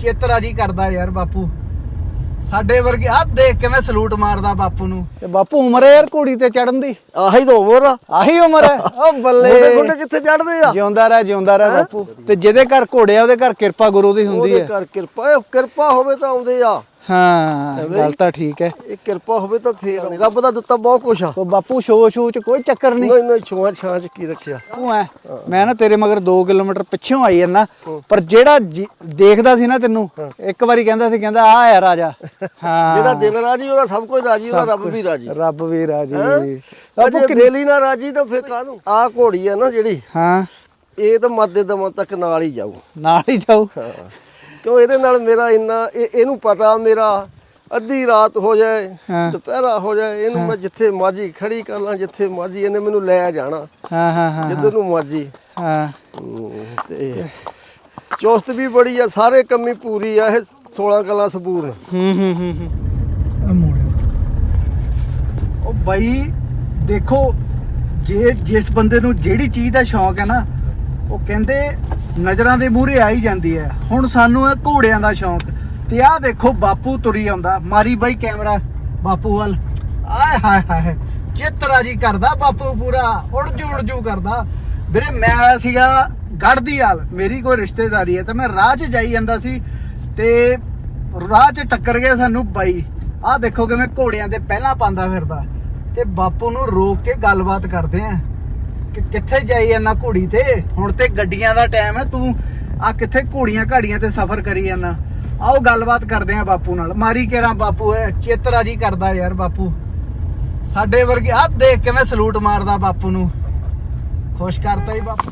ਚੇਤਰਾ ਜੀ ਕਰਦਾ ਯਾਰ ਬਾਪੂ। ਸਾਡੇ ਵਰਗੇ ਆ ਦੇਖ ਕਿਵੇਂ ਸਲੂਟ ਮਾਰਦਾ ਬਾਪੂ ਨੂੰ। ਤੇ ਬਾਪੂ ਉਮਰ ਹੈ ਯਾਰ ਘੋੜੀ ਤੇ ਚੜਨ ਦੀ? ਆਹੀ ਤਾਂ ਉਮਰ ਆ ਆਹੀ ਉਮਰ ਹੈ। ਓ ਬੱਲੇ। ਮੁੰਡੇ ਗੁੰਡੇ ਕਿੱਥੇ ਚੜਦੇ ਆ? ਜਿਉਂਦਾ ਰਹਿ ਜਿਉਂਦਾ ਰਹਿ ਬਾਪੂ। ਤੇ ਜਿਹਦੇ ਘਰ ਘੋੜੇ ਆ ਉਹਦੇ ਘਰ ਕਿਰਪਾ ਗੁਰੂ ਦੀ ਹੁੰਦੀ ਉਹਦੇ ਹੈ। ਕਰ ਕਿਰਪਾ ਕਿਰਪਾ ਹੋਵੇ ਤਾਂ ਆਉਂਦੇ ਆ। ਹਾਂ ਗੱਲ ਤਾਂ ਠੀਕ ਹੈ। ਇਹ ਕਿਰਪਾ ਹੋਵੇ ਤਾਂ ਫੇਰ ਆਉਂਦੇ ਰੱਬ ਦਾ ਦਿੱਤਾ ਬਹੁਤ ਕੁਛ ਆ। ਉਹ ਬਾਪੂ ਸ਼ੋ ਸ਼ੂ ਚ ਕੋਈ ਚੱਕਰ ਨਹੀਂ। ਨਹੀਂ ਨਹੀਂ ਛੂਆਂ ਛਾਂ ਚ ਕੀ ਰੱਖਿਆ? ਤੂੰ ਐ ਮੈਂ ਨਾ ਤੇਰੇ ਮਗਰ 2 ਕਿਲੋਮੀਟਰ ਪਿੱਛੋਂ ਆਈ ਜਾਂਦਾ ਪਰ ਜਿਹੜਾ ਜੀ- ਦੇਖਦਾ ਸੀ ਨਾ ਤੈਨੂੰ ਇੱਕ ਵਾਰੀ ਕਹਿੰਦਾ ਸੀ ਕਹਿੰਦਾ ਆ ਯਾਰ ਰਾਜਾ ਹਾਂ। ਜਿਹੜਾ ਦਿਲ ਰਾਜੀ ਉਹਦਾ ਸਭ ਕੁਝ ਰਾਜੀ ਉਹਦਾ ਰੱਬ ਵੀ ਰਾਜੀ। ਰੱਬ ਵੀ ਰਾਜੀ। ਅਜੇ ਦਿਲ ਹੀ ਨਾ ਰਾਜੀ ਤਾਂ ਫੇਰ ਕਾਹਨੂੰ? ਆ ਘੋੜੀ ਆ ਨਾ ਜਿਹੜੀ ਹਾਂ। ਇਹ ਤਾਂ ਮਰਦੇ ਦਮਾਂ ਤੱਕ ਨਾਲ ਹੀ ਜਾਊ। ਨਾਲ ਹੀ ਜਾਓ ਕਿਉਂ ਇਹਦੇ ਨਾਲ ਮੇਰਾ ਇੰਨਾ ਇਹ- ਇਹਨੂੰ ਪਤਾ ਮੇਰਾ ਅੱਧੀ ਰਾਤ ਹੋ ਜਾਏ ਹਾਂ। ਦੁਪਹਿਰਾ ਹੋ ਜਾਏ ਇਹਨੂੰ ਮੈਂ ਜਿੱਥੇ ਮਰਜ਼ੀ ਖੜੀ ਕਰ ਲਾਂ ਜਿੱਥੇ ਮਰਜ਼ੀ ਇਹਨੇ ਮੈਨੂੰ ਲੈ ਜਾਣਾ। ਹਾਂ ਹਾਂ ਹਾਂ ਜਿੱਧਰ ਨੂੰ ਮਰਜ਼ੀ। ਹਾਂ। ਤੇ ਚੁਸਤ ਵੀ ਬੜੀ ਆ ਸਾਰੇ ਕੰਮੀ ਪੂਰੀ ਆ ਇਹ 16 ਗੱਲਾਂ ਸਬੂਰ ਹੂੰ ਹੂੰ ਹੂੰ ਹੂੰ। ਉਹ ਬਾਈ ਦੇਖੋ ਜੇ ਜਿਸ ਬੰਦੇ ਨੂੰ ਜਿਹੜੀ ਚੀਜ਼ ਦਾ ਸ਼ੌਂਕ ਹੈ ਨਾ ਉਹ ਕਹਿੰਦੇ ਨਜ਼ਰਾਂ ਦੇ ਮੂਹਰੇ ਆ ਹੀ ਜਾਂਦੀ ਹੈ। ਹੁਣ ਸਾਨੂੰ ਇਹ ਘੋੜਿਆਂ ਦਾ ਸ਼ੌਂਕ। ਤੇ ਆਹ ਦੇਖੋ, ਬਾਪੂ ਤੁਰੀ ਆਉਂਦਾ। ਮਾਰੀ ਬਾਈ ਕੈਮਰਾ, ਬਾਪੂ ਵੱਲ। ਆਏ ਹਾਏ ਹਾਏ ਚਿੱਤਰਾ ਜੀ ਕਰਦਾ ਬਾਪੂ ਪੂਰਾ ਉੜ ਜੂ ਉੜ ਜੂ ਕਰਦਾ। ਵੀਰੇ, ਮੈਂ ਆਇਆ ਸੀਗਾ ਗੜਦੀ ਹਾਲ। ਮੇਰੀ ਕੋਈ ਰਿਸ਼ਤੇਦਾਰੀ ਹੈ, ਤੇ ਮੈਂ ਰਾਹ 'ਚ ਜਾਈ ਜਾਂਦਾ ਸੀ। ਤੇ ਰਾਹ 'ਚ ਟੱਕਰ ਗਿਆ ਸਾਨੂੰ ਬਾਈ। ਆਹ ਦੇਖੋ ਕਿਵੇਂ ਘੋੜਿਆਂ ਤੇ ਪਹਿਲਾਂ ਪਾਉਂਦਾ ਫਿਰਦਾ। ਤੇ ਬਾਪੂ ਨੂੰ ਰੋਕ ਕੇ ਗੱਲਬਾਤ ਕਰਦੇ ਆ। ਕਿ ਕਿੱਥੇ ਜਾਈ ਜਾਂਦਾ ਘੋੜੀ ਤੇ? ਹੁਣ ਤੇ ਗੱਡੀਆਂ ਦਾ ਟਾਈਮ ਹੈ, ਤੂੰ ਆ ਕਿੱਥੇ ਘੋੜੀਆਂ ਘਾੜੀਆਂ ਤੇ ਸਫ਼ਰ ਕਰੀ ਜਾਂਦਾ? ਆਓ ਗੱਲਬਾਤ ਕਰਦੇ ਆ ਬਾਪੂ ਨਾਲ। ਮਾਰੀ ਕੇਰਾ ਬਾਪੂ ਹੈ ਚੇਤਰਾ ਜੀ ਕਰਦਾ ਯਾਰ ਬਾਪੂ। ਸਾਡੇ ਵਰਗੇ ਆ ਦੇਖ ਕਿਵੇਂ ਸਲੂਟ ਮਾਰਦਾ ਬਾਪੂ ਨੂੰ। ਖੁਸ਼ ਕਰਤਾ ਹੀ ਬਾਪੂ।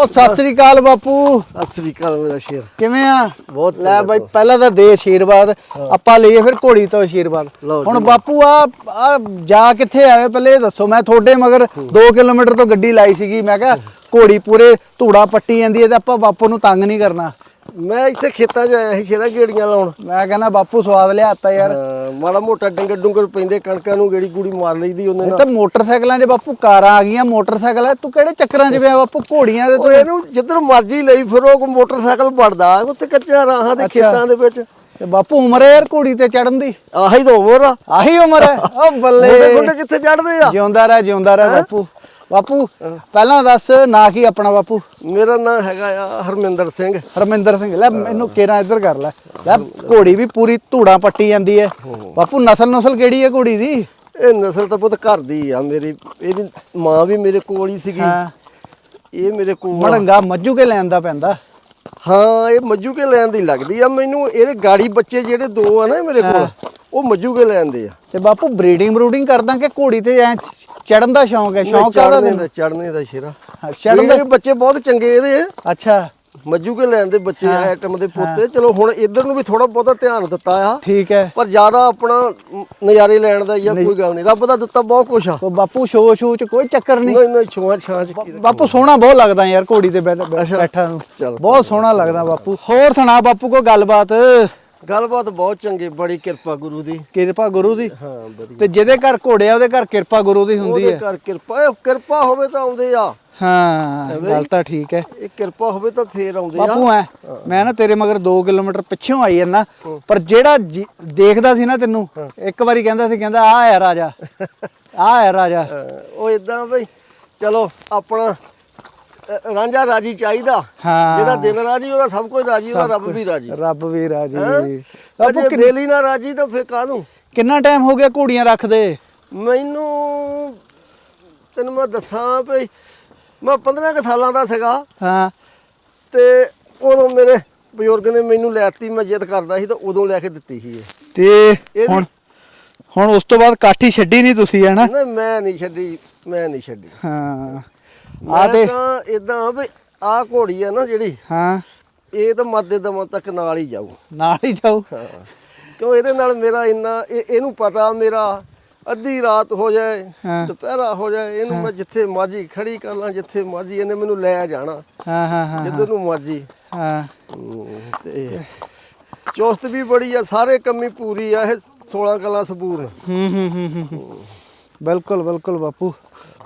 ਉਹ ਸਤਿ ਸ੍ਰੀ ਅਕਾਲ ਬਾਪੂ। ਸਤਿ ਸ੍ਰੀ ਅਕਾਲ ਮੇਰਾ ਸ਼ੇਰ। ਕਿਵੇਂ ਆ? ਬਹੁਤ ਲੈ ਬਾਈ। ਪਹਿਲਾਂ ਤਾਂ ਦੇ ਆਸ਼ੀਰਵਾਦ ਆਪਾਂ ਲਈਏ ਫਿਰ ਘੋੜੀ ਤੋਂ ਆਸ਼ੀਰਵਾਦ ਹੁਣ। ਬਾਪੂ ਆ ਆ ਜਾ ਕਿੱਥੇ ਆਏ? ਪਹਿਲੇ ਇਹ ਦੱਸੋ ਮੈਂ ਤੁਹਾਡੇ ਮਗਰ 2 ਕਿਲੋਮੀਟਰ ਤੋਂ ਗੱਡੀ ਲਾਈ ਸੀਗੀ। ਮੈਂ ਕਿਹਾ ਘੋੜੀ ਪੂਰੇ ਧੂੜਾ ਪੱਟੀ ਜਾਂਦੀ ਹੈ ਤੇ ਆਪਾਂ ਬਾਪੂ ਨੂੰ ਤੰਗ ਨਹੀਂ ਕਰਨਾ। ਮੈਂ ਇੱਥੇ ਖੇਤਾਂ 'ਚ ਆਇਆ ਸੀ ਸ਼ੇਰਾ ਗੇੜੀਆਂ ਲਾਉਣ। ਮੈਂ ਕਹਿੰਦਾ ਬਾਪੂ ਸਵਾਦ ਲਿਆਤਾ ਯਾਰ। ਮਾੜਾ ਮੋਟਾ ਡੰਗਰ ਡੁੰਗਰ ਪੈਂਦੇ ਕਣਕਾਂ ਨੂੰ ਗੇੜੀ ਗੂੜੀ ਮਾਰ ਲਈਦੀ ਉਹਨੇ ਇਹ ਨਾਲ। ਤਾਂ ਮੋਟਰਸਾਈਕਲਾਂ 'ਚ ਬਾਪੂ ਕਾਰਾਂ ਆ ਗਈਆਂ ਮੋਟਰਸਾਈਕਲ ਆ। ਤੂੰ ਕਿਹੜੇ ਚੱਕਰਾਂ 'ਚ ਪਿਆ ਬਾਪੂ? ਘੋੜੀਆਂ ਦੇ ਉਹ ਤੂੰ ਇਹਨੂੰ ਜਿੱਧਰ ਮਰਜ਼ੀ ਲਈ ਫਿਰੋ ਕੋ ਮੋਟਰਸਾਈਕਲ ਵੜਦਾ ਉੱਥੇ ਕੱਚਿਆਂ ਰਾਹਾਂ ਦੇ ਅੱਛਾ। ਖੇਤਾਂ ਦੇ ਵਿੱਚ। ਤੇ ਬਾਪੂ ਉਮਰ ਹੈ ਯਾਰ ਘੋੜੀ ਤੇ ਚੜਨ ਦੀ? ਆਹੀ ਤਾਂ ਉਮਰ ਆ। ਆਹੀ ਉਮਰ ਹੈ ਓ ਬੱਲੇ। ਮੁੰਡੇ ਗੁੰਡੇ ਕਿੱਥੇ ਚੜਦੇ ਆ? ਜਿਉਂਦਾ ਰਹਿ ਜਿਉਂਦਾ ਰਹਿ ਬਾਪੂ। ਬਾਪੂ ਪਹਿਲਾਂ ਦੱਸ ਨਾਂ ਕੀ ਆਪਣਾ ਬਾਪੂ? ਮੇਰਾ ਨਾਮ ਹੈਗਾ ਆ ਹਰਮਿੰਦਰ ਸਿੰਘ। ਹਰਮਿੰਦਰ ਸਿੰਘ ਲੈ ਮੈਨੂੰ ਕੇਰਾ ਇੱਧਰ ਕਰ ਲੈ। ਲੈ ਘੋੜੀ ਵੀ ਪੂਰੀ ਧੂੜਾ ਪੱਟੀ ਜਾਂਦੀ ਹੈ ਬਾਪੂ ਨਸਲ ਨਸਲ ਕਿਹੜੀ ਹੈ ਘੋੜੀ ਦੀ? ਇਹ ਨਸਲ ਤਾਂ ਬਹੁਤ ਘਰ ਦੀ ਆ ਮੇਰੀ। ਇਹਦੀ ਮਾਂ ਵੀ ਮੇਰੇ ਕੋਲ ਹੀ ਸੀਗੀ। ਹਾਂ। ਇਹ ਮੇਰੇ ਕੋਲ। ਮੜੰਗਾ ਮੱਜੂ ਕੇ ਲੈਣ ਦਾ ਪੈਂਦਾ। ਹਾਂ ਇਹ ਮੱਜੂ ਕੇ ਲੈਣ ਦੀ ਲੱਗਦੀ ਆ। ਮੈਨੂੰ ਇਹਦੇ ਗਾੜੀ ਬੱਚੇ ਜਿਹੜੇ ਦੋ ਆ ਨਾ ਮੇਰੇ ਕੋਲ ਉਹ ਮੱਜੂ ਕੇ ਲੈਣ ਦੇ ਆ। ਤੇ ਬਾਪੂ ਬਰੀਡਿੰਗ ਬਰੂਡਿੰਗ ਕਰਦਾ ਕਿ ਘੋੜੀ ਤੇ ਐ ਚੜਨ ਦਾ ਸ਼ੌਂਕ ਹੈ ਸ਼ੌਂਕ ਕਾਹਦਾ ਚੜਨੇ ਤੈਨੂੰ? ਦਾ ਚੜਨੇ ਦਾ ਸ਼ੇਰਾ। ਹਾਂ, ਚੜ੍ਹਨ ਦਾ ਬੱਚੇ ਬਹੁਤ ਚੰਗੇ ਇਹਦੇ। ਅੱਛਾ। ਮੱਜੂ ਕੇ ਲੈਣ ਦੇ ਬੱਚੇ ਆਈਟਮ ਦੇ ਪੁੱਤੇ। ਚਲੋ ਹੁਣ ਇੱਧਰ ਨੂੰ ਵੀ ਥੋੜਾ ਬਹੁਤਾ ਧਿਆਨ ਦਿੱਤਾ ਆ। ਠੀਕ ਹੈ। ਪਰ ਜ਼ਿਆਦਾ ਆਪਣਾ ਨਜ਼ਾਰੇ ਲੈਣ ਦਾ ਜਾਂ ਕੋਈ ਗੱਲ ਨਹੀਂ। ਰੱਬ ਦਾ ਦਿੱਤਾ ਬਹੁਤ ਕੁਛ ਆ। ਬਾਪੂ ਸ਼ੋ ਸ਼ੂ ਚ ਕੋਈ ਚੱਕਰ ਨਹੀਂ। ਨਹੀਂ ਨਹੀਂ ਛੂਆਂ ਛਾਂ ਚ ਬਾਪੂ ਸੋਹਣਾ ਬਹੁਤ ਲੱਗਦਾ ਯਾਰ ਘੋੜੀ ਤੇ ਬੈਠ- ਬੈਠਾ ਨੂੰ। ਚੱਲ। ਬਹੁਤ ਸੋਹਣਾ ਲੱਗਦਾ ਬਾਪੂ। ਹੋਰ ਸੁਣਾ ਬਾਪੂ ਕੋ ਗੱਲਬਾਤ? ਗੱਲਬਾਤ ਬਹੁਤ ਚੰਗੀ ਬੜੀ ਕਿਰਪਾ ਗੁਰੂ ਦੀ। ਕਿਰਪਾ ਗੁਰੂ ਦੀ? ਹਾਂ ਵਧੀਆ ਤੇ ਜਿਹਦੇ ਘਰ ਘੋੜੇ ਆ ਉਹਦੇ ਘਰ ਕਿਰਪਾ ਗੁਰੂ ਦੀ ਹੁੰਦੀ ਉਹਦੇ ਹੈ। ਕਰ ਕਿਰਪਾ ਇਹ ਕਿਰਪਾ ਹੋਵੇ ਤਾਂ ਆਉਂਦੇ ਆ। ਹਾਂ ਗੱਲ ਤਾਂ ਠੀਕ ਹੈ। ਇਹ ਕਿਰਪਾ ਹੋਵੇ ਤਾਂ ਫੇਰ ਆਉਂਦੇ ਆ। ਬਾਪੂ ਐ ਮੈਂ ਨਾ ਤੇਰੇ ਮਗਰ 2 ਕਿਲੋਮੀਟਰ ਪਿੱਛੋਂ ਆਈ ਜਾਂਦਾ ਪਰ ਜਿਹੜਾ ਜੀ- ਦੇਖਦਾ ਸੀ ਨਾ ਤੈਨੂੰ ਇੱਕ ਵਾਰੀ ਕਹਿੰਦਾ ਸੀ ਕਹਿੰਦਾ ਆ ਯਾਰ ਰਾਜਾ ਆ ਯਾਰ ਰਾਜਾ। ਹਾਂ, ਉਹ ਇਦਾਂ ਬਈ ਚਲੋ ਆਪਣਾ ਅ, ਰਾਂਝਾ ਰਾਜੀ ਚਾਹੀਦਾ। ਹਾਂ। ਜਿਹਦਾ ਦਿਲ ਰਾਜੀ ਉਹਦਾ ਸਭ ਕੁਝ ਰਾਜੀ ਉਹਦਾ ਰੱਬ ਵੀ ਰਾਜੀ। ਰੱਬ ਵੀ ਰਾਜੀ। ਅਜੇ ਬਾਪੂ ਦਿਲ ਹੀ ਨਾ ਰਾਜੀ ਤਾਂ ਫੇਰ ਕਾਹਨੂੰ? ਕਿੰਨਾ ਟਾਈਮ ਹੋ ਗਿਆ ਘੋੜੀਆਂ ਰੱਖਦੇ? ਮੈਨੂੰ ਤੈਨੂੰ ਮੈਂ ਦੱਸਾਂ ਭਈ ਮੈਂ 15 ਕੁ ਸਾਲਾਂ ਦਾ ਸੀਗਾ। ਹਾਂ। ਤੇ ਉਦੋਂ ਮੇਰੇ ਬਜ਼ੁਰਗ ਨੇ ਮੈਨੂੰ ਲੈਤੀ ਮੈਂ ਜਿੱਦ ਕਰਦਾ ਸੀ ਤਾਂ ਉਦੋਂ ਲੈ ਕੇ ਦਿੱਤੀ ਸੀ ਇਹ। ਤੇ ਹੁਣ ਹੁਣ ਉਸ ਤੋਂ ਬਾਅਦ ਕਾਠੀ ਛੱਡੀ ਨਹੀਂ ਤੁਸੀਂ ਹੈ ਨਾ? ਨਹੀਂ ਮੈਂ ਨਹੀਂ ਛੱਡੀ ਮੈਂ ਨਹੀਂ ਛੱਡੀ। ਹਾਂ। ਆ ਤੇ ਤਾਂ ਇਦਾਂ ਵੀ ਆਹ ਘੋੜੀ ਆ ਨਾ ਜਿਹੜੀ ਹਾਂ। ਇਹ ਤਾਂ ਮਰਦੇ ਦਮਾਂ ਤੱਕ ਨਾਲ ਹੀ ਜਾਊ। ਨਾਲ ਹੀ ਹਾਂ। ਕਿਉਂ ਇਹਦੇ ਨਾਲ ਮੇਰਾ ਇੰਨਾ ਇਹ- ਇਹਨੂੰ ਪਤਾ ਮੇਰਾ ਅੱਧੀ ਰਾਤ ਹੋ ਜਾਏ ਹਾਂ। ਦੁਪਹਿਰਾ ਹੋ ਜਾਏ ਇਹਨੂੰ ਮੈਂ ਜਿੱਥੇ ਮਰਜ਼ੀ ਖੜੀ ਕਰ ਲਾਂ ਜਿੱਥੇ ਮਰਜ਼ੀ ਇਹਨੇ ਮੈਨੂੰ ਲੈ ਜਾਣਾ। ਹਾਂ ਹਾਂ ਹਾਂ ਜਿੱਧਰ ਨੂੰ ਮਰਜ਼ੀ। ਹਾਂ। ਤੇ ਚੁਸਤ ਵੀ ਬੜੀ ਆ ਸਾਰੇ ਕੰਮੀ ਪੂਰੀ ਆ ਇਹ 16 ਗੱਲਾਂ ਸਬੂਰ। ਹੂੰ ਹੂੰ ਹੂੰ ਹੂੰ, ਹੂੰ। ਬਿਲਕੁਲ ਬਿਲਕੁਲ ਬਾਪੂ।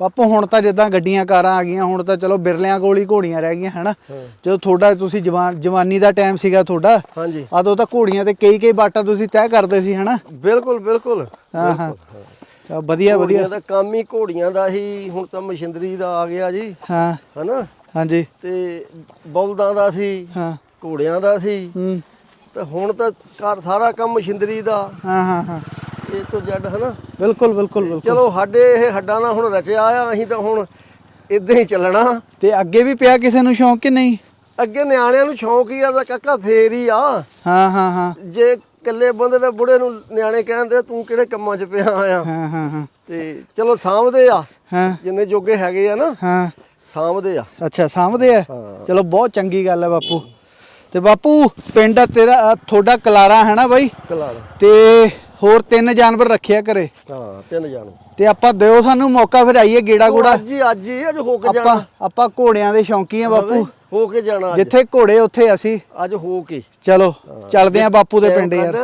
ਬਾਪੂ ਹੁਣ ਤਾਂ ਜਿੱਦਾਂ ਗੱਡੀਆਂ ਕਾਰਾਂ ਆ ਗਈਆਂ ਹੁਣ ਤਾਂ ਚਲੋ ਬਿਰਲਿਆਂ ਕੋਲ ਹੀ ਘੋੜੀਆਂ ਰਹਿ ਗਈਆਂ ਹਨਾ? ਜਦੋਂ ਤੁਹਾਡਾ ਤੁਸੀਂ ਜਵਾਨ ਜਵਾਨੀ ਦਾ ਟਾਈਮ ਸੀਗਾ ਤੁਹਾਡਾ ਹਾਂਜੀ। ਉਦੋਂ ਤਾਂ ਘੋੜੀਆਂ ਤੇ ਕਈ ਕਈ ਬਾਟਾ ਤੁਸੀਂ ਤੈਅ ਕਰਦੇ ਸੀ ਹਨਾ? ਬਿਲਕੁਲ ਬਿਲਕੁਲ। ਹਾਂ ਹਾਂ। ਤਾਂ ਵਧੀਆ ਵਧੀਆ। ਦਾ ਕੰਮ ਹੀ ਘੋੜੀਆਂ ਦਾ ਹੀ ਹੁਣ ਤਾਂ ਮਸ਼ੀਨਰੀ ਦਾ ਆ ਗਿਆ ਜੀ ਹਾਂ। ਹਨਾ? ਹਾਂਜੀ। ਤੇ ਬਲਦਾਂ ਦਾ ਸੀ ਹਾਂ। ਘੋੜਿਆਂ ਦਾ ਸੀ ਹੂੰ। ਤੇ ਹੁਣ ਤਾਂ ਸਾਰਾ ਕੰਮ ਮਸ਼ੀਨਰੀ ਦਾ। ਹਾਂ ਹਾਂ ਹਾਂ। ਤੋਂ ਹਨਾ? ਬਿਲਕੁਲ ਬਿਲਕੁਲ ਬਿਲਕੁਲ। ਚਲੋ ਸਾਡੇ ਇਹ ਹੱਡਾਂ ਨਾਲ ਹੁਣ ਰਚਿਆ ਆ ਅਸੀਂ ਤਾਂ ਹੁਣ ਇਦਾਂ ਹੀ ਚੱਲਣਾ। ਤੇ ਅੱਗੇ ਵੀ ਪਿਆ ਕਿਸੇ ਨੂੰ ਸ਼ੌਂਕ ਕਿ ਨਹੀਂ? ਅੱਗੇ ਨਿਆਣਿਆਂ ਨੂੰ ਸ਼ੌਂਕ ਹੀ ਆ ਤਾਂ ਕਾਕਾ ਫੇਰ ਹੀ ਆ। ਹਾਂ ਹਾਂ ਹਾਂ। ਜੇ ਇਕੱਲੇ ਬੰਦੇ ਦੇ ਬੁੜੇ ਨੂੰ ਨਿਆਣੇ ਕਹਿੰਦੇ ਤੂੰ ਕਿਹੜੇ ਕੰਮਾਂ 'ਚ ਪਿਆ ਆ? ਹਾਂ ਹਾਂ ਹਾਂ। ਤੇ ਚਲੋ ਸਾਂਭਦੇ ਆ। ਹਾਂ। ਜਿੰਨੇ ਜੋਗੇ ਹੈਗੇ ਆ ਨਾ ਹਾਂ। ਸਾਂਭਦੇ ਆ। ਅੱਛਾ ਸਾਂਭਦੇ ਆ। ਚਲੋ ਬਹੁਤ ਚੰਗੀ ਗੱਲ ਹੈ ਬਾਪੂ। ਤੇ ਬਾਪੂ ਪਿੰਡ ਆ ਤੇਰਾ ਅ, ਤੁਹਾਡਾ ਕਲਾਰਾ ਹੈ ਨਾ ਬਾਈ? ਕਲਾਰ। ਤੇ ਹੋਰ ਤਿੰਨ ਜਾਨਵਰ ਰੱਖਿਆ ਘਰੇ। ਹਾਂ ਤਿੰਨ ਜਾਣੇ ਤੇ ਆਪਾਂ ਦਿਓ ਸਾਨੂੰ ਮੌਕਾ ਫਿਰ ਆਈਏ ਗੇੜਾ ਗੂੜਾ। ਅੱਜ ਹੀ ਅੱਜ ਹੀ ਅੱਜ ਹੋ ਕੇ ਆਪਾਂ ਜਾਣਾ। ਆਪਾਂ ਘੋੜਿਆਂ ਦੇ ਸ਼ੌਂਕੀ ਆ ਬਾਪੂ। ਹੋ ਕੇ ਜਾਣਾ ਅੱਜ। ਜਿੱਥੇ ਘੋੜੇ ਉੱਥੇ ਅਸੀਂ। ਅੱਜ ਹੋ ਕੇ। ਚਲੋ ਚੱਲਦੇ ਆ ਬਾਪੂ ਦੇ ਪਿੰਡ ਯਾਰ।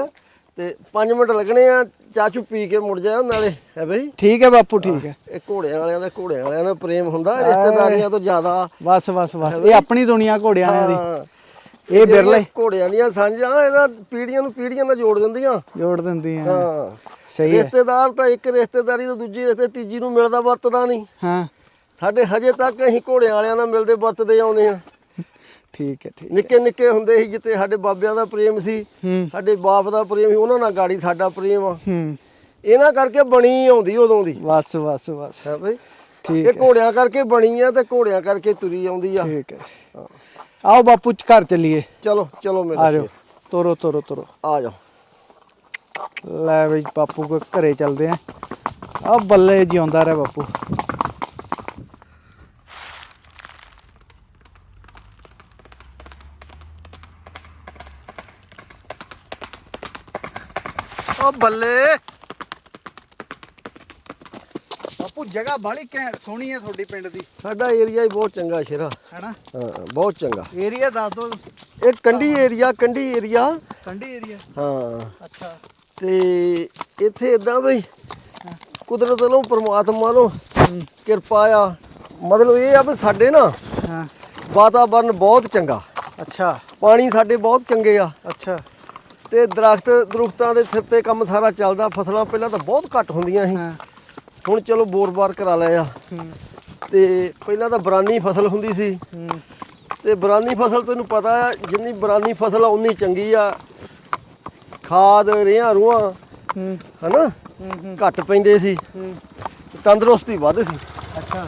ਤੇ 5 ਮਿੰਟ ਲੱਗਣੇ ਆ ਚਾਚੂ ਪੀ ਕੇ ਮੁੜ ਜਾਇਓ ਨਾਲੇ ਹੈ ਬਈ? ਠੀਕ ਹੈ ਬਾਪੂ ਠੀਕ ਹੈ। ਇਹ ਘੋੜਿਆਂ ਵਾਲਿਆਂ ਦਾ ਘੋੜਿਆਂ ਵਾਲਿਆਂ ਦਾ ਪ੍ਰੇਮ ਹੁੰਦਾ ਰਿਸ਼ਤੇਦਾਰੀਆਂ ਤੋਂ ਜ਼ਿਆਦਾ। ਬਸ ਬਸ ਬਸ। ਇਹ ਆਪਣੀ ਦੁਨੀਆ ਘੋੜਿਆਂ ਵਾਲਿਆਂ ਦੀ। ਹਾਂ। ਇਹ ਬਿਰਲੇ। ਘੋੜਿਆਂ ਦੀਆਂ ਸਾਂਝਾਂ ਇਹਦਾ ਪੀੜੀਆਂ ਨੂੰ ਪੀੜੀਆਂ ਨਾਲ ਜੋੜ ਦਿੰਦੀਆਂ। ਜੋੜ ਦਿੰਦੀਆਂ। ਹਾਂ। ਸਹੀ ਹੈ। ਰਿਸ਼ਤੇਦਾਰ ਤਾਂ ਇੱਕ ਰਿਸ਼ਤੇਦਾਰੀ ਤੋਂ ਦੂਜੀ ਰਿਸ਼ਤੇ ਤੀਜੀ ਨੂੰ ਮਿਲਦਾ ਵਰਤਦਾ ਨਹੀਂ। ਹਾਂ। ਸਾਡੇ ਹਜੇ ਤੱਕ ਅਸੀਂ ਘੋੜਿਆਂ ਵਾਲਿਆਂ ਨਾਲ ਮਿਲਦੇ ਵਰਤਦੇ ਆਉਨੇ ਆ ਠੀਕ ਹੈ ਠੀਕ ਨਿੱਕੇ ਨਿੱਕੇ ਹੁੰਦੇ ਸੀ ਜਿੱਤੇ ਸਾਡੇ ਬਾਬਿਆਂ ਦਾ ਪ੍ਰੇਮ ਸੀ ਸਾਡੇ ਬਾਪ ਦਾ ਪ੍ਰੇਮ ਸੀ ਉਹਨਾਂ ਨਾਲ ਗਾੜੀ ਸਾਡਾ ਪ੍ਰੇਮ ਆ। ਇਹਨਾਂ ਕਰਕੇ ਬਣੀ ਆਉਂਦੀ ਉਦੋਂ ਦੀ। ਬਸ ਬਸ ਬਸ। ਹੈ ਬਈ। ਠੀਕ ਇਹ ਘੋੜਿਆਂ ਕਰਕੇ ਬਣੀ ਆ ਤੇ ਘੋੜਿਆਂ ਕਰਕੇ ਤੁਰੀ ਆਉਂਦੀ ਆ। ਠੀਕ ਹੈ। ਬਾਪੂ ਚ ਘਰ ਚੱਲੀਏ ਚਲੋ ਚਲੋ ਆ ਮੇਰੇ ਜਾਓ ਤੋਰੋ ਤੋਰੋ ਤੋਰੋ ਆ ਜਾਓ ਲੈ ਬਈ ਬਾਪੂ ਕੋ ਘਰੇ ਚੱਲਦੇ ਆ ਆ ਬੱਲੇ ਜਿਉਂਦਾ ਰਹਿ ਬਾਪੂ ਓ ਬੱਲੇ ਬਾਪੂ ਜਗ੍ਹਾ ਬਾਲੀ ਘੈਂਟ ਸੋਹਣੀ ਹੈ ਤੁਹਾਡੀ ਪਿੰਡ ਦੀ। ਸਾਡਾ ਏਰੀਆ ਹੀ ਬਹੁਤ ਚੰਗਾ ਸ਼ੇਰਾ। ਹੈਨਾ? ਹਾਂ ਬਹੁਤ ਚੰਗਾ। ਏਰੀਆ ਦੱਸ ਦੋ ਇਹ ਕੰਢੀ ਏਰੀਆ ਕੰਢੀ ਏਰੀਆ। ਠੰਡੀ ਏਰੀਆ? ਹਾਂ। ਅੱਛਾ। ਤੇ ਇੱਥੇ ਇਦਾਂ ਬਈ ਕੁਦਰਤ ਵੱਲੋਂ ਪ੍ਰਮਾਤਮਾ ਵੱਲੋਂ ਕਿਰਪਾ ਆ। ਮਤਲਬ ਇਹ ਆ ਵੀ ਸਾਡੇ ਨਾ ਹਾਂ। ਵਾਤਾਵਰਨ ਬਹੁਤ ਚੰਗਾ। ਅੱਛਾ। ਪਾਣੀ ਸਾਡੇ ਬਹੁਤ ਚੰਗੇ ਆ। ਅੱਛਾ। ਤੇ ਦਰਖਤ ਦਰੁਖਤਾਂ ਦੇ ਸਿਰ ਤੇ ਕੰਮ ਸਾਰਾ ਚੱਲਦਾ ਫਸਲਾਂ ਪਹਿਲਾਂ ਤਾਂ ਬਹੁਤ ਘੱਟ ਹੁੰਦੀਆਂ ਸੀ। ਹੁਣ ਚਲੋ ਬੋਰ-ਬਾਰ ਕਰਾ ਲਏ ਆ। ਤੇ ਪਹਿਲਾਂ ਤਾਂ ਬਰਾਨੀ ਫਸਲ ਹੁੰਦੀ ਸੀ। ਤੇ ਬਰਾਨੀ ਫਸਲ ਤੈਨੂੰ ਪਤਾ ਆ ਜਿੰਨੀ ਬਰਾਨੀ ਫਸਲ ਆ ਉਨੀ ਚੰਗੀ ਆ। ਖਾਦ ਰੇਹਾਂ ਰੂਹਾਂ ਹੂੰ। ਹਨਾ? ਘੱਟ ਪੈਂਦੇ ਸੀ। ਤੰਦਰੁਸਤੀ ਵੱਧ ਸੀ। ਅੱਛਾ।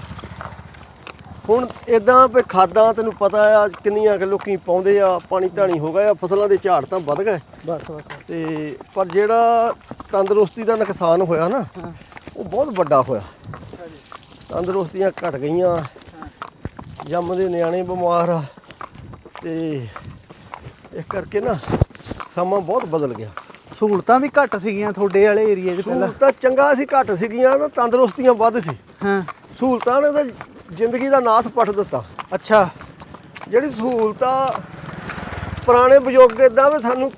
ਹੁਣ ਇਦਾਂ ਵੀ ਖਾਦਾਂ ਤੈਨੂੰ ਪਤਾ ਆ ਕਿੰਨੀਆਂ ਕਿ ਲੋਕੀ ਪਾਉਂਦੇ ਆ ਪਾਣੀ ਧਾਣੀ ਹੋ ਗਿਆ ਫਸਲਾਂ ਦੇ ਝਾੜ ਤਾਂ ਵੱਧ ਗਏ। ਬਸ ਬਸ। ਤੇ ਪਰ ਜਿਹੜਾ ਤੰਦਰੁਸਤੀ ਦਾ ਨੁਕਸਾਨ ਹੋਇਆ ਨਾ ਉਹ ਬਹੁਤ ਵੱਡਾ ਹੋਇਆ। ਤੰਦਰੁਸਤੀਆਂ ਘਟ ਗਈਆਂ। ਜੰਮਦੇ ਨਿਆਣੇ ਬਿਮਾਰ ਆ। ਤੇ ਇਸ ਕਰਕੇ ਨਾ ਸਮਾਂ ਬਹੁਤ ਬਦਲ ਗਿਆ। ਸਹੂਲਤਾਂ ਵੀ ਘੱਟ ਸੀਗੀਆਂ ਤੁਹਾਡੇ ਵਾਲੇ ਏਰੀਆ 'ਚ ਪਹਿਲਾਂ? ਸਹੂਲਤਾਂ ਚੰਗਾ ਸੀ ਘੱਟ ਸੀਗੀਆਂ ਤਾਂ ਤੰਦਰੁਸਤੀਆਂ ਵੱਧ ਸੀ। ਹਾਂ। ਸਹੂਲਤਾਂ ਨੇ ਤਾਂ ਜ਼ਿੰਦਗੀ ਦਾ ਨਾਸ ਪੱਟ ਦਿੱਤਾ। ਅੱਛਾ। ਜਿਹੜੀ ਸਹੂਲਤਾਂ ਪੁਰਾਣੇ ਬਜ਼ੁਰਗ ਇਦਾਂ ਵੀ ਸਾਨੂੰ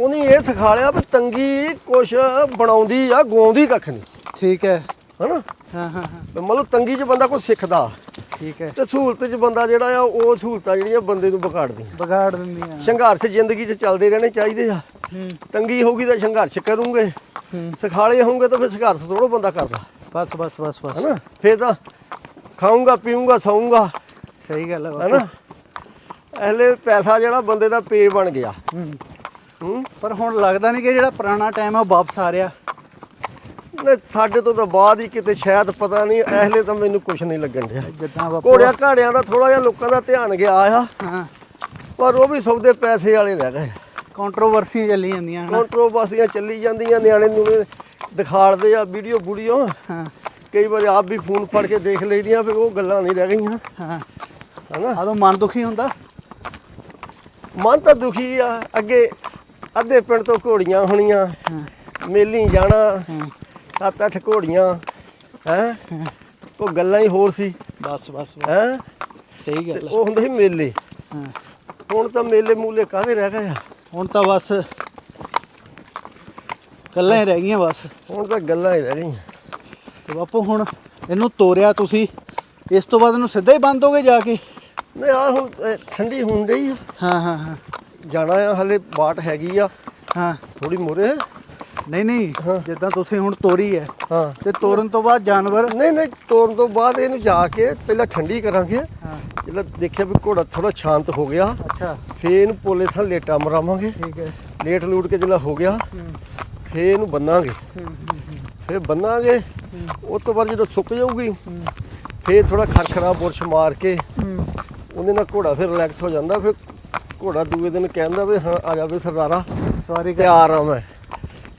ਉਹਨੇ ਇਹ ਸਿਖਾ ਲਿਆ ਵੀ ਤੰਗੀ ਕੁਛ ਬਣਾਉਂਦੀ ਆ ਗਵਾਉਂਦੀ ਕੱਖ ਨਹੀਂ। ਠੀਕ ਹੈ। ਹਨਾ? ਹਾਂ ਹਾਂ ਹਾਂ। ਮਤਲਬ ਤੰਗੀ 'ਚ ਬੰਦਾ ਕੁਛ ਸਿੱਖਦਾ। ਠੀਕ ਹੈ। ਤੇ ਸਹੂਲਤ 'ਚ ਬੰਦਾ ਜਿਹੜਾ ਆ ਉਹ ਸਹੂਲਤਾਂ ਜਿਹੜੀਆਂ ਬੰਦੇ ਨੂੰ ਵਿਗਾੜਦੀਆਂ ਵਿਗਾੜ ਦਿੰਦੀਆਂ ਸੰਘਰਸ਼ ਜ਼ਿੰਦਗੀ 'ਚ ਚੱਲਦੇ ਰਹਿਣੇ ਚਾਹੀਦੇ ਆ। ਹੂੰ। ਤੰਗੀ ਹੋਊਗੀ ਤਾਂ ਸੰਘਰਸ਼ ਕਰੂੰਗੇ। ਹੂੰ। ਸਿਖਾਲੇ ਹੋਣਗੇ ਤਾਂ ਫਿਰ ਸੰਘਰਸ਼ ਥੋੜੋ ਬੰਦਾ ਕਰਦਾ। ਬਸ ਬਸ ਬਸ ਬਸ। ਹਨਾ? ਫੇਰ ਤਾਂ ਖਾਊਂਗਾ ਪੀਊਂਗਾ ਸੌਂਗਾ ਸਹੀ ਗੱਲ ਹੈ ਹਨਾ? ਇਹਲੇ ਪੈਸਾ ਜਿਹੜਾ ਬੰਦੇ ਦਾ ਪੇ ਬਣ ਗਿਆ। ਹੂੰ। ਪਰ ਹੁਣ ਲੱਗਦਾ ਨਹੀਂ ਕਿ ਜਿਹੜਾ ਪੁਰਾਣਾ ਟਾਈਮ ਆ ਉਹ ਵਾਪਸ ਆ ਰਿਹਾ। ਨਹੀਂ, ਸਾਡੇ ਤੋਂ ਤਾਂ ਬਾਅਦ ਹੀ ਕਿਤੇ ਸ਼ਾਇਦ ਪਤਾ ਨਹੀਂ ਇਹਲੇ ਤਾਂ ਮੈਨੂੰ ਕੁਝ ਨਹੀਂ ਲੱਗਣ ਡਿਆ। ਜਿੱਦਾਂ ਬਾਪੂ ਘੋੜਿਆਂ ਘਾੜਿਆਂ ਦਾ ਥੋੜਾ ਜਿਹਾ ਲੋਕਾਂ ਦਾ ਧਿਆਨ ਗਿਆ ਆ ਹਾਂ। ਪਰ ਉਹ ਵੀ ਸੌਦੇ ਪੈਸੇ ਵਾਲੇ ਰਹਿ ਗਏ। ਕੰਟਰੋਵਰਸੀਆਂ ਚੱਲੀ ਜਾਂਦੀਆਂ ਹਨਾ। ਕੰਟਰੋਵਰਸੀਆਂ ਚੱਲੀ ਜਾਂਦੀਆਂ ਨਿਆਣੇ ਨੂੰ ਦਿਖਾੜਦੇ ਆ ਵੀਡੀਓ ਵੀਡੀਓ। ਹਾਂ। ਕਈ ਵਾਰ ਆਪ ਵੀ ਫੋਨ ਫੜ ਕੇ ਦੇਖ ਲਈਦੀਆਂ ਫਿਰ ਉਹ ਗੱਲਾਂ ਨਹੀਂ ਰਹਿ ਗਈਆਂ। ਹਾਂ। ਹਨਾ? ਆਦੋਂ ਮਨ ਦੁਖੀ ਹੁੰਦਾ? ਮਨ ਤਾਂ ਦੁਖੀ ਆ। ਅੱਗੇ ਅੱਧੇ ਪਿੰਡ ਤੋਂ ਘੋੜੀਆਂ ਹੋਣੀਆਂ ਹਾਂ। ਮੇਲੀ ਜਾਣਾ। ਹਾਂ। ਸੱਤ ਅੱਠ ਘੋੜੀਆਂ ਹੈ? ਹਾਂ। ਉਹ ਗੱਲਾਂ ਹੀ ਹੋਰ ਸੀ। ਬਸ ਬਸ ਬਸ। ਹੈ? ਸਹੀ ਗੱਲ ਹੈ। ਉਹ ਹੁੰਦੇ ਸੀ ਮੇਲੇ। ਹਾਂ। ਹੁਣ ਤਾਂ ਮੇਲੇ ਮੂਲੇ ਕਾਹਦੇ ਰਹਿ ਗਏ ਆ? ਹੁਣ ਤਾਂ ਬਸ ਗੱਲਾਂ ਹੀ ਰਹਿ ਗਈਆਂ ਬਸ। ਹੁਣ ਤਾਂ ਗੱਲਾਂ ਹੀ ਰਹਿ ਗਈਆਂ। ਤੇ ਬਾਪੂ ਹੁਣ ਇਹਨੂੰ ਤੋਰਿਆ ਤੁਸੀਂ ਇਸ ਤੋਂ ਬਾਅਦ ਇਹਨੂੰ ਸਿੱਧਾ ਹੀ ਬੰਦ ਦੋਗੇ ਜਾ ਕੇ? ਨਹੀਂ ਆ ਹੁਣ ਠੰਡੀ ਹੋਣ ਡਈ ਆ। ਹਾਂ ਹਾਂ ਹਾਂ। ਜਾਣਾ ਆ ਹਲੇ ਬਾਟ ਹੈਗੀ ਆ। ਹਾਂ। ਥੋੜੀ ਮੋਰੇ। ਨਹੀਂ ਨਹੀਂ ਹਾਂ। ਜਿੱਦਾਂ ਤੁਸੀਂ ਹੁਣ ਤੋਰੀ ਹੈ ਹਾਂ। ਤੇ ਤੋਰਨ ਤੋਂ ਬਾਅਦ ਜਾਨਵਰ? ਨਹੀਂ ਨਹੀਂ ਤੋਰਨ ਤੋਂ ਬਾਅਦ ਇਹਨੂੰ ਜਾ ਕੇ ਪਹਿਲਾਂ ਠੰਡੀ ਕਰਾਂਗੇ। ਹਾਂ। ਜਦੋਂ ਦੇਖਿਆ ਵੀ ਘੋੜਾ ਥੋੜਾ ਸ਼ਾਂਤ ਹੋ ਗਿਆ। ਅੱਛਾ। ਫੇਰ ਇਹਨੂੰ ਪੋਲੇ ਥਾਂ ਲੇਟਾ ਮਰਾਵਾਂਗੇ। ਠੀਕ ਹੈ। ਲੇਟ ਲੂਟ ਕੇ ਜਦੋਂ ਹੋ ਗਿਆ ਹੂੰ। ਫੇਰ ਇਹਨੂੰ ਬੰਨਾਂਗੇ। ਹੂੰ ਫੇਰ ਬੰਨਾਂਗੇ ਉਸ ਤੋਂ ਬਾਅਦ ਜਦੋਂ ਸੁੱਕ ਜਾਊਗੀ ਫੇਰ ਥੋੜਾ ਖਰਖਰਾ ਬੁਰਸ਼ ਮਾਰ ਕੇ ਹੂੰ। ਉਹਦੇ ਨਾਲ ਘੋੜਾ ਫਿਰ ਰਿਲੈਕਸ ਹੋ ਜਾਂਦਾ। ਫਿਰ ਘੋੜਾ ਦੂਏ ਦਿਨ ਕਹਿੰਦਾ ਵੀ ਹਾਂ ਆ ਜਾਵੇ ਸਰਦਾਰਾ ਸੌਰੀ ਤਿਆਰ ਆ ਮੈਂ।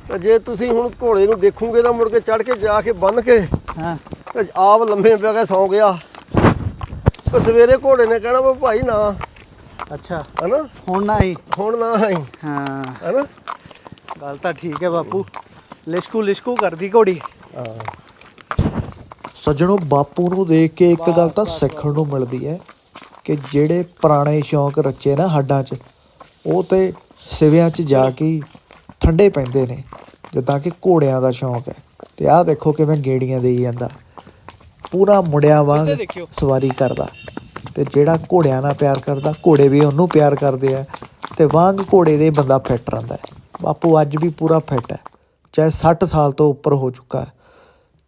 ਤੇ ਜੇ ਤੁਸੀਂ ਹੁਣ ਘੋੜੇ ਨੂੰ ਦੇਖੋਗੇ ਨਾ ਮੁੜ ਕੇ ਚੜ ਕੇ ਜਾ ਕੇ ਬੰਨ ਕੇ ਹਾਂ। ਤੇ ਆਪ ਲੰਮੇ ਪਿਆ ਕੇ ਸੌਂ ਗਿਆ। ਤੇ ਸਵੇਰੇ ਘੋੜੇ ਨੇ ਕਹਿਣਾ ਵੀ ਭਾਈ ਨਾ। ਅੱਛਾ। ਹਨਾ? ਹੁਣ ਨਾ ਹੀ ਹੁਣ ਨਾ ਆਈ। ਹਾਂ। ਹਨਾ? ਗੱਲ ਤਾਂ ਠੀਕ ਹੈ ਬਾਪੂ। ਲਿਸ਼ਕੂ ਲਿਸ਼ਕੂ ਕਰਦੀ ਘੋੜੀ। ਹਾਂ। ਸੱਜਣੋ ਬਾਪੂ ਨੂੰ ਦੇਖ ਕੇ ਇੱਕ ਗੱਲ ਤਾਂ ਸਿੱਖਣ ਨੂੰ ਮਿਲਦੀ ਹੈ ਕਿ ਜਿਹੜੇ ਪੁਰਾਣੇ ਸ਼ੌਂਕ ਰੱਖੇ ਨਾ ਹੱਡਾਂ 'ਚ ਉਹ ਤੇ ਸਿਵਿਆਂ 'ਚ ਜਾ ਕੇ ਹੀ ਠੰਡੇ ਪੈਂਦੇ ਨੇ ਜਿੱਦਾਂ ਕਿ ਘੋੜਿਆਂ ਦਾ ਸ਼ੌਂਕ ਹੈ। ਤੇ ਆਹ ਦੇਖੋ ਕਿਵੇਂ ਗੇੜੀਆਂ ਦੇਈ ਜਾਂਦਾ। ਪੂਰਾ ਮੁੰਡਿਆਂ ਵਾਂਗ। ਸਵਾਰੀ ਕਰਦਾ। ਤੇ ਜਿਹੜਾ ਘੋੜਿਆਂ ਨਾਲ ਪਿਆਰ ਕਰਦਾ ਘੋੜੇ ਵੀ ਉਹਨੂੰ ਪਿਆਰ ਕਰਦੇ ਆ। ਤੇ ਵਾਂਗ ਘੋੜੇ ਦੇ ਬੰਦਾ ਫਿੱਟ ਰਹਿੰਦਾ ਹੈ। ਬਾਪੂ ਅੱਜ ਵੀ ਪੂਰਾ ਫਿੱਟ ਹੈ। ਚਾਹੇ 60 ਸਾਲ ਤੋਂ ਉੱਪਰ ਹੋ ਚੁੱਕਾ ਹੈ।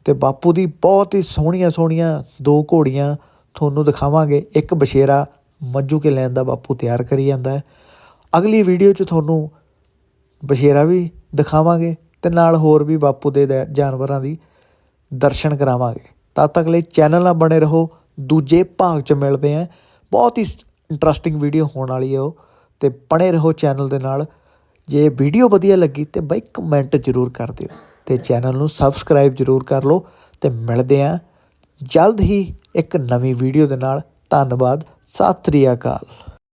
ਤੇ ਬਾਪੂ ਦੀ ਬਹੁਤ ਹੀ ਸੋਹਣੀਆਂ ਸੋਹਣੀਆਂ ਦੋ ਘੋੜੀਆਂ ਤੁਹਾਨੂੰ ਦਿਖਾਵਾਂਗੇ। ਇੱਕ ਬਸ਼ੇਰਾ ਮੱਜੂ ਕੇ ਲੈਣ ਦਾ ਬਾਪੂ ਤਿਆਰ ਕਰੀ ਜਾਂਦਾ ਹੈ। ਅਗਲੀ ਵੀਡੀਓ 'ਚ ਤੁਹਾਨੂੰ ਬਸ਼ੇਰਾ ਵੀ ਦਿਖਾਵਾਂਗੇ ਤੇ ਨਾਲ ਹੋਰ ਵੀ ਬਾਪੂ ਦੇ ਦ- ਜਾਨਵਰਾਂ ਦੀ ਦਰਸ਼ਨ ਕਰਾਵਾਂਗੇ। ਤਦ ਤੱਕ ਲਈ ਚੈਨਲ ਨਾਲ ਬਣੇ ਰਹੋ, ਦੂਜੇ ਭਾਗ 'ਚ ਮਿਲਦੇ ਆਂ ਬਹੁਤ ਹੀ ਇੰਟਰਸਟਿੰਗ ਵੀਡੀਓ ਹੋਣ ਵਾਲੀ ਹੈ ਉਹ। ਤੇ ਬਣੇ ਰਹੋ ਚੈਨਲ ਦੇ ਨਾਲ। ਜੇ ਵੀਡੀਓ ਵਧੀਆ ਲੱਗੀ ਤੇ ਬਾਈ ਕਮੈਂਟ ਜ਼ਰੂਰ ਕਰ ਦਿਓ ਤੇ ਚੈਨਲ ਨੂੰ ਸਬਸਕ੍ਰਾਈਬ ਜ਼ਰੂਰ ਕਰ ਲਓ ਤੇ ਮਿਲਦੇ ਆਂ ਜਲਦ ਹੀ ਇੱਕ ਨਵੀਂ ਵੀਡੀਓ ਦੇ ਨਾਲ। ਧੰਨਵਾਦ, ਸਤਿ ਸ੍ਰੀ ਅਕਾਲ।